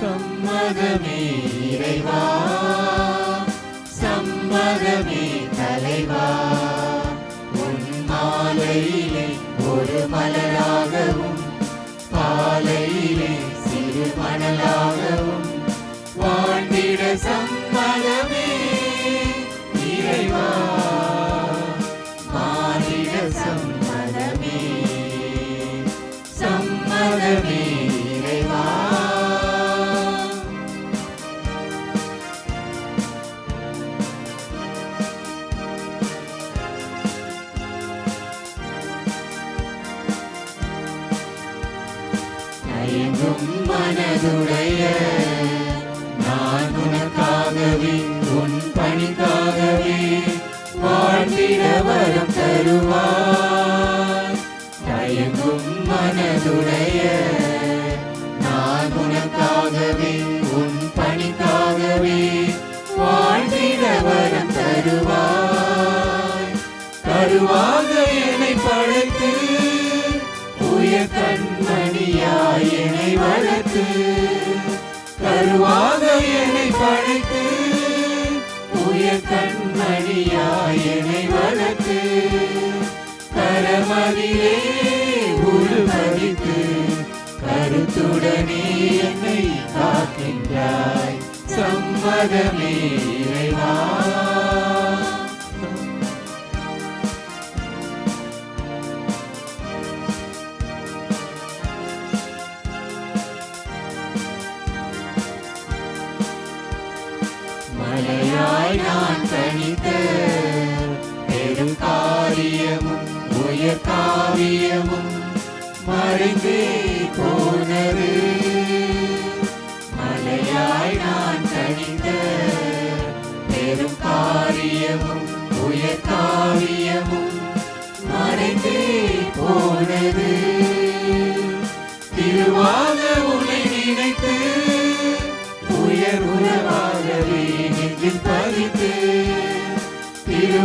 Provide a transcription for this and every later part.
சம்மதமே இறைவா சம்மதமே தலைவா. உன் மாலையிலே ஒரு மலராகவும் தயங்கும் மனதுடைய நான் உனக்காகவே உன் பணிக்காகவே வாழ்ந்திட வரம் தருவார் தயங்கும் மனதுடைய நான் உனக்காகவே உன் பணிக்காகவே வாழ்ந்திட வரம் தருவார் தருவார் படைத்து கருவாக என்னை படைத்து உயர் கண்மணியாய் என்னை வளர்த்து கரமதிலே உருவகித்து கருத்துடனே என்னை காக்கின்றாய். சம்மதமே இறைவா மலையாய் நான் தனித்த பெரும் காரியமும் உயர் காரியமும் மறைந்தே போனது. மலையாய் நான் தனித்த பெரும் காரியமும் உயர் காவியமும்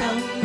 so